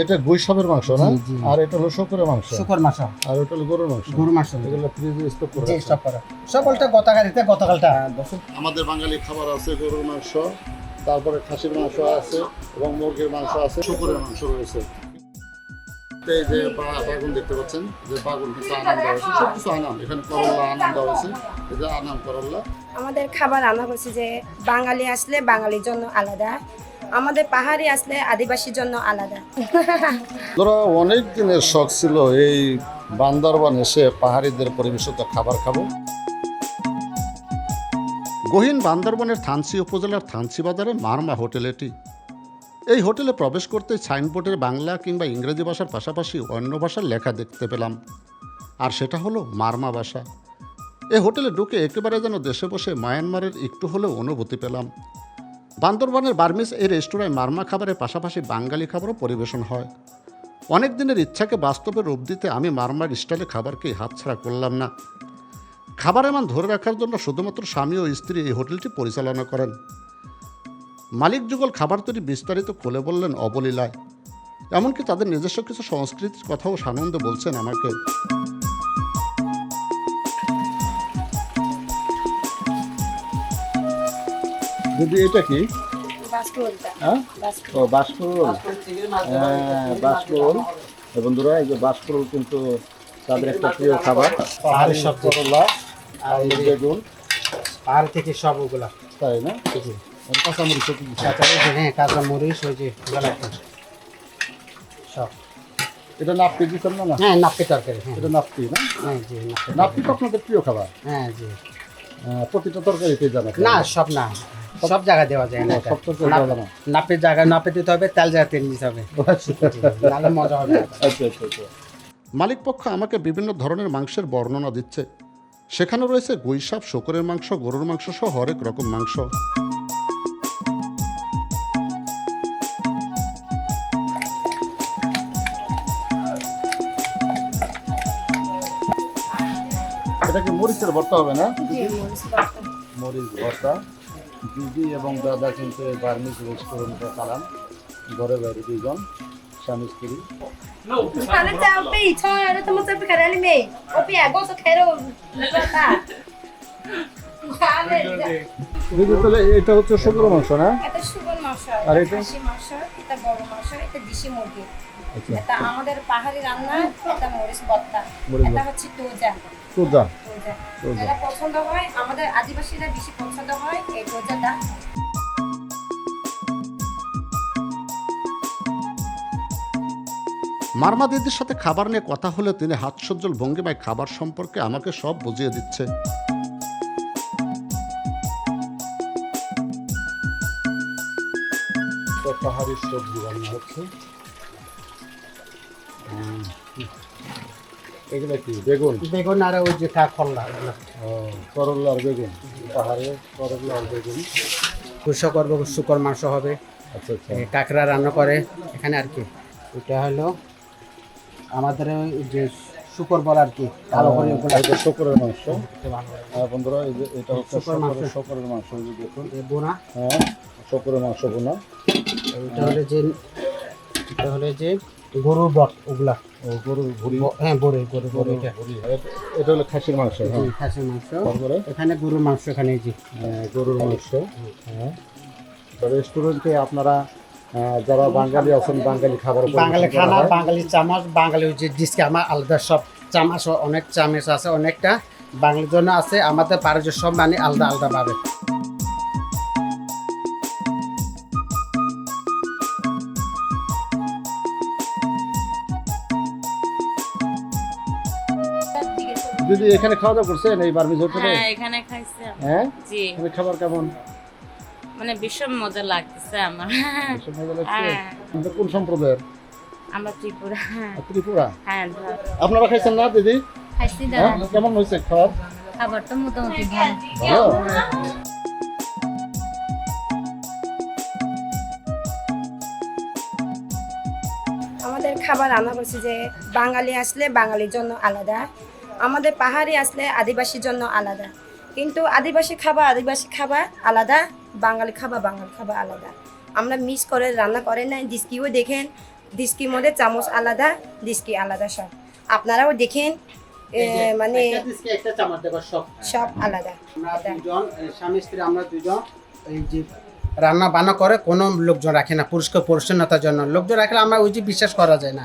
এটা গৈসাবের মাংস না। আর এটা হলো শুকরের মাংস। শুকর মাছ আর ওটা হলো গরুর মাংস। গরুর মাছ এগুলো ফ্রিজে স্টক করে। সব করা সব বলতে গতকালিতে গতকালটা। আমাদের বাঙালি খাবার আছে গরুর মাংস তারপরে খাসির মাংস আছে এবং মুরগির মাংস আছে শুকরের মাংস রয়েছে। এই যে বাগুন দেখতে পাচ্ছেন যে বাগুন কিন্তু আনাম দেওয়া হয়েছে। সব কিছু আনাম। এখানে করল্লা আনাম দেওয়া হয়েছে। যে আনাম করল্লা আমাদের খাবার রান্না করছি যে বাঙালি আসলে বাঙালির জন্য আলাদা। আমাদের পাহাড়ি আসলে আদিবাসীর জন্য আলাদা। ধরো, অনেক দিনের শখ ছিল এই বান্দরবান এসে পাহাড়িদের পরিবেশিত খাবার খাব। গহীন বান্দরবনের থানসি উপজেলার থানসি বাজারে মারমা হোটেল এটি। এই হোটেলে প্রবেশ করতে সাইনবোর্ডের বাংলা কিংবা ইংরেজি ভাষার পাশাপাশি অন্য ভাষার লেখা দেখতে পেলাম। আর সেটা হলো মারমা ভাষা। এই হোটেলে ঢুকে একেবারে যেন দেশে বসে মায়ানমারের একটু হলেও অনুভূতি পেলাম। বান্দরবানের বার্মিস এই রেস্তোরাঁয় মারমা খাবারের পাশাপাশি বাঙালি খাবারও পরিবেশন হয়। অনেক দিনের ইচ্ছাকে বাস্তবে রূপ দিতে আমি মারমার স্টাইলে খাবারকে হাতছাড়া করলাম না। খাবারের মান ধরে রাখার জন্য শুধুমাত্র স্বামী ও স্ত্রী এই হোটেলটি পরিচালনা করেন। মালিক যুগল খাবার তৈরি বিস্তারিত খুলে বললেন অবলীলায়। এমনকি তাদের নিজস্ব কিছু সংস্কৃতির কথাও সানন্দে বলছেন আমাকে। দিদি এটা কি? হ্যাঁ? বাস্কুল ও বাষ্পরোল হ্যাঁ বাষ্পরোল বন্ধুরা এই যে বাষ্পরোল কিন্তু তাদের একটা প্রিয় খাবার। পাহাড়ি সব করলা আর বেগুন। পাহাড় থেকে সব ওগুলা। তাই না? কাঁচামরিচ হ্যাঁ কাঁচা মরিচ ওই যে সব। এটা নাপতি দিচ্ছেন না না? হ্যাঁ তরকারি হ্যাঁ। এটা নাপতি না? হ্যাঁ জি নাপ্পি তো আপনাদের প্রিয় খাবার। হ্যাঁ জি। প্রতিটা তরকারিতে জানা না সব না। সব জায়গায় দেওয়া যায় না। সব যায় না। নাপের জায়গায় নাপে দিতে হবে তেল জায়গায় তেল দিতে হবে। নাহলে মজা হবে। আচ্ছা আচ্ছা আচ্ছা। মালিক পক্ষ আমাকে বিভিন্ন ধরনের মাংসের বর্ণনা দিচ্ছে। সেখানে রয়েছে গুইসাপ শকুরের মাংস গরুর মাংস সহ হরেক রকম মাংস। এটা কি মরিচের ভর্তা হবে না? মরিচ ভর্তা। দিদি এবং দাদা কিন্তু এই বার্মিজ রেস্টুরেন্টে চালান। ঘরে বাইরে দুইজন স্বামী স্ত্রী। quero levantar. দিদি তাহলে এটা হচ্ছে শুকনো মাংস না? এটা সুগন মাংস। আর এটা? এটা? মাংস এটা বড় মাংস এটা দেশি মুরগি। আচ্ছা। এটা আমাদের পাহাড়ি রান্না এটা মরিচ ভর্তা এটা হচ্ছে তোজা। সোজা। তোজা। পছন্দ হয় আমাদের আদিবাসীরা বেশি পছন্দ হয় এই তোজাটা মারমা দিদির সাথে খাবার নিয়ে কথা হলে তিনি হাস্যজ্জ্বল ভঙ্গিমায় খাবার সম্পর্কে আমাকে সব বুঝিয়ে দিচ্ছে। পাহাড়ি সবজি রান্না হচ্ছে। এগুলো কি? বেগুন? বেগুন আর ওই যে কা খল্লা ওগুলা করল্লা আর বেগুন। পাহাড়ে করল্লা আর বেগুন। কুসো করব শুকর মাংস হবে। আচ্ছা আচ্ছা। কাঁকড়া রান্না করে এখানে আর কি। এটা হলো আমাদের ওই যে শুকর বল আর কি কালো করে এটা শুকরের মাংস। আর বন্ধুরা এই যে এটা হচ্ছে শুকরের মাংস। শুকরের শুকরের মাংস দেখুন। বোনা। হ্যাঁ শুকরের মাংস বোনা। এটা হলো যে এটা হলো যে গরুর বট ওগুলা। গরুর ভুড়ি। হ্যাঁ বড় গরু বড় এটা। হলো খাসির মাংস হ্যাঁ। খাসির মাংস। এখানে গরুর মাংস এখানে যে গরুর মাংস। হ্যাঁ। রেস্টুরেন্টে আপনারা যারা বাঙালি আছেন বাঙালি খাবার বাঙালি খানা বাঙালি চামচ বাঙালি যে ডিস্কে আমার আলাদা সব চামচ অনেক চামচ আছে অনেকটা বাঙালির জন্য আছে আমাদের পারে যে সব মানে আলাদা আলাদা দিদি এখানে খাওয়া দাওয়া করছেন এই বার্মিজ হোটেলে হ্যাঁ এখানে খাইছি হ্যাঁ? জি। এখানে খাবার কেমন? মানে ভীষণ মজা লাগতেছে আমার। ভীষণ মজা লাগছে? হ্যাঁ। আপনি কোন সম্প্রদায়ের? আমরা ত্রিপুরা। ত্রিপুরা? হ্যাঁ আপনারা খাইছেন না দিদি? খাইছি হ্যাঁ দাদা কেমন হয়েছে খাবার? খাবার তো মোটামুটি ভালো। ভালো? আমাদের খাবার রান্না করছি যে বাঙালি আসলে বাঙালির জন্য আলাদা। আমাদের পাহাড়ি আসলে আদিবাসীর জন্য আলাদা। কিন্তু আদিবাসী খাবার আদিবাসী খাবার আলাদা বাঙালি খাবার বাঙালি খাবার আলাদা। আমরা মিস করে রান্না করে নাই ডিস্কিও দেখেন ডিস্কির মধ্যে চামচ আলাদা ডিস্কি আলাদা সব। আপনারাও দেখেন মানে একটা চামচ দেবো সব। সব আলাদা। দুজন স্বামী স্ত্রী আমরা দুজন এই যে রান্না বান্না করে কোনো লোকজন রাখে না পরিষ্কার পরিচ্ছন্নতার জন্য। লোকজন রাখলে আমরা ওই যে বিশ্বাস করা যায় না।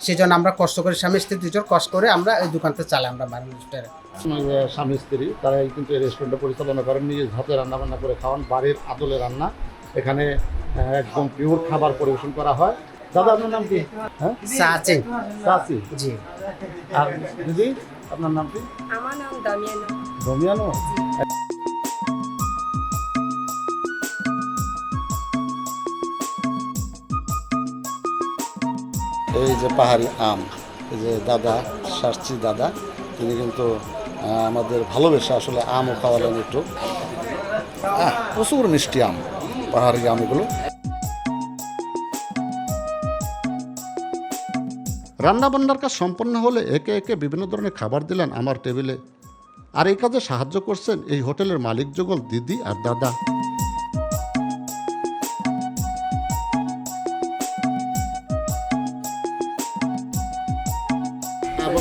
সেই জন্য আমরা কষ্ট করে স্বামী স্ত্রী দুজন কষ্ট করে আমরা এই দোকানটা চালাই আমরা আমার স্বামী স্ত্রী তারাই কিন্তু এই রেস্টুরেন্টটা পরিচালনা করেন নিজের হাতে রান্না বান্না করে খাওয়ান বাড়ির আদলে রান্না। এখানে একদম পিওর খাবার পরিবেশন করা হয়। দাদা আপনার নাম কি? হ্যাঁ? চা আছে জি। আর দিদি আপনার নাম কি? আমার নাম দামিয়ানা। রমিয়ানো এই যে পাহাড়ি আম, এই যে দাদা, শাস্ত্রী দাদা, তিনি কিন্তু আমাদের ভালোবেসে আসলে আমও খাওয়ালেন একটু। প্রচুর মিষ্টি আম, পাহাড়ি আম এগুলো রান্নাবান্নার কাজ সম্পন্ন হলে একে একে বিভিন্ন ধরনের খাবার দিলেন আমার টেবিলে। আর এই কাজে সাহায্য করছেন এই হোটেলের মালিক যুগল দিদি আর দাদা।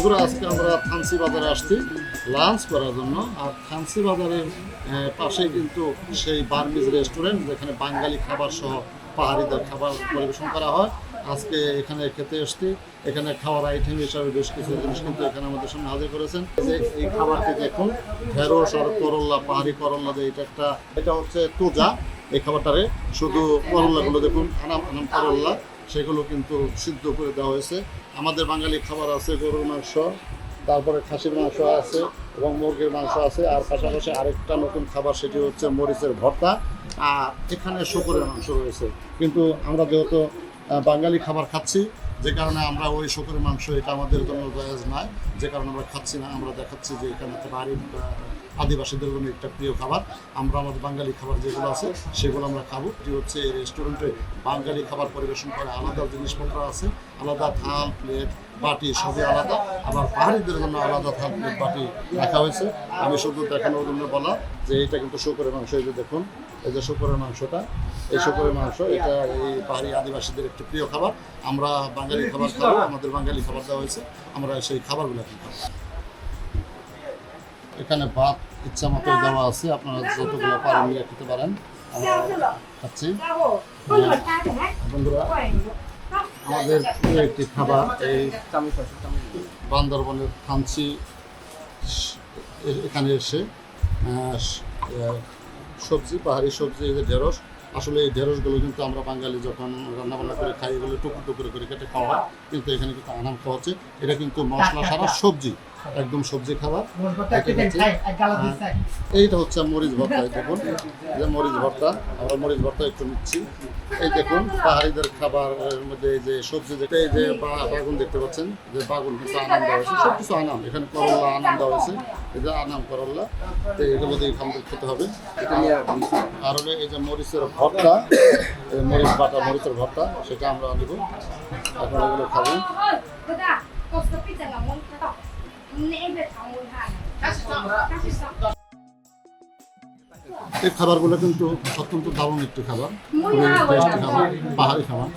বন্ধুরা, আজকে আমরা থানসি বাজারে আসছি লাঞ্চ করার জন্য। আর থানসি বাজারের পাশেই কিন্তু সেই বার্মিজ রেস্টুরেন্ট যেখানে বাঙালি খাবার সহ পাহাড়িদের খাবার পরিবেশন করা হয়। আজকে এখানে খেতে এসছি। এখানে খাওয়ার আইটেম হিসাবে বেশ কিছু জিনিস কিন্তু এখানে আমাদের সামনে হাজির করেছেন। যে, এই খাবারটি দেখুন, ঢেঁড়স আর করল্লা পাহাড়ি করল্লা যে এটা একটা, এটা হচ্ছে তোজা। এই খাবারটারে শুধু করল্লাগুলো দেখুন আনাম আনাম করল্লা সেগুলো কিন্তু সিদ্ধ করে দেওয়া হয়েছে। আমাদের বাঙালি খাবার আছে গরুর মাংস, তারপরে খাসির মাংস আছে এবং মুরগির মাংস আছে, আর পাশাপাশি আরেকটা নতুন খাবার সেটি হচ্ছে মরিচের ভর্তা, আর এখানে শুকুরের মাংস রয়েছে। কিন্তু আমরা যেহেতু বাঙালি খাবার খাচ্ছি যে কারণে আমরা ওই শুকুরের মাংস, এটা আমাদের জন্য জায়েজ নয়। যে কারণে আমরা খাচ্ছি না, আমরা দেখাচ্ছি যে এখানে বাড়ির আদিবাসীদের জন্য একটা প্রিয় খাবার। আমরা আমাদের বাঙালি খাবার যেগুলো আছে, সেগুলো আমরা খাব। এটি হচ্ছে এই রেস্টুরেন্টে বাঙালি খাবার পরিবেশন করে আলাদা জিনিসপত্র আছে, আলাদা থাল, প্লেট, বাটি, সবই আলাদা। আবার পাহাড়িদের জন্য আলাদা থাল, প্লেট, বাটি রাখা হয়েছে। আমি শুধু দেখানোর জন্য বলা যে এটা কিন্তু শুকরের মাংস, এই যে দেখুন, এই যে শুকরের মাংসটা। এই শুকরের মাংস এটা এই পাহাড়ি আদিবাসীদের একটি প্রিয় খাবার। আমরা বাঙালি খাবার খাব আমাদের বাঙালি খাবার দেওয়া হয়েছে আমরা সেই খাবারগুলো খাব। এখানে ভাত ইচ্ছা মতো দেওয়া আছে আপনারা যতগুলো পারেন নিয়ে খেতে পারেন। আমরা খাচ্ছি। বন্ধুরা আমাদের প্রিয় একটি খাবার এই বান্দরবনের থানচি এখানে এসে সবজি পাহাড়ি সবজি ঢেঁড়স আসলে এই ঢেঁড়সগুলো কিন্তু আমরা বাঙালি যখন রান্নাবান্না করে খাই, এগুলো টুকরো টুকরো করে কেটে খাওয়া কিন্তু এখানে কিন্তু আনাম খাওয়া হচ্ছে। এটা কিন্তু মশলা সারা সবজি। একদম সবজি খাবার। এইটা হচ্ছে মরিচ ভর্তা দেখুন। যে মরিচ ভর্তা আমরা মরিচ ভর্তা একটু নিচ্ছি। এই দেখুন পাহাড়িদের খাবারের মধ্যে এই যে সবজি দেখতে এই যে বাগুন দেখতে পাচ্ছেন? যে বাগুন কিন্তু আনাম দেওয়া হয়েছে। সব কিছু আনাম এখানে করল্লা আনাম দেওয়া হয়েছে। এই যে আনাম করল্লা তো এগুলো দিয়ে আমাদের খেতে হবে। আর হলো এই যে মরিচের ভর্তা এই মরিচ বাটা মরিচের ভর্তা সেটা আমরা নেব এখন এগুলো খাব। এই খাবারগুলো কিন্তু অত্যন্ত দারুণ একটি খাবার। টেস্টি খাবার পাহাড়ি খাবার।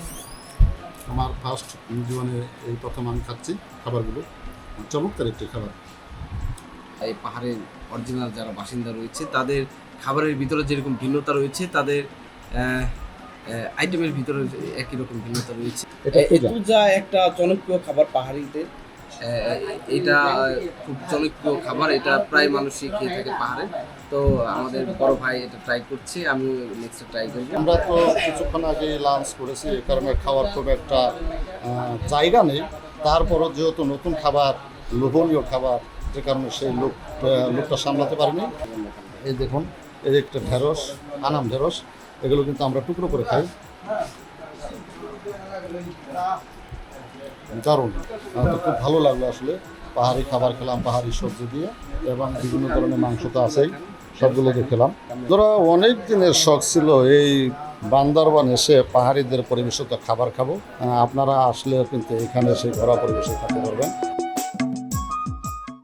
আমার ফার্স্ট জীবনে এই প্রথম আমি খাচ্ছি খাবারগুলো। চমৎকার একটি খাবার। এই পাহাড়ের অরিজিনাল যারা বাসিন্দা রয়েছে তাদের খাবারের ভিতরে যেরকম ভিন্নতা রয়েছে তাদের আইটেমের ভিতরে একই রকম ভিন্নতা রয়েছে। এটা একটা জনপ্রিয় খাবার পাহাড়িদের। এটা খুব জনপ্রিয় খাবার, এটা প্রায় মানুষই খেয়ে থাকে পাহাড়ে। তো আমাদের বড় ভাই এটা ট্রাই করছে আমি নেক্সট ট্রাই করব। আমরা তো কিছুক্ষণ আগে লাঞ্চ করেছি, এ কারণে খাওয়ার খুব একটা জায়গা নেই। তারপরও যেহেতু নতুন খাবার, লোভনীয় খাবার যে কারণে সেই লোক লোকটা সামলাতে পারিনি। এই দেখুন, এই একটা ঢেঁড়স, আনাম ঢেঁড়স, এগুলো কিন্তু আমরা টুকরো করে খাই। দারুণ। আমার তো খুব ভালো লাগল আসলে। পাহাড়ি খাবার খেলাম, পাহাড়ি সবজি দিয়ে, এবং বিভিন্ন ধরনের মাংস তো আছেই, সবগুলো খেলাম। ধরো, অনেক দিনের শখ ছিল এই বান্দরবান এসে পাহাড়িদের পরিবেশিত খাবার খাব। আপনারা আসলে কিন্তু এখানে সেই ঘোরা পরিবেশে খেতে পারবেন।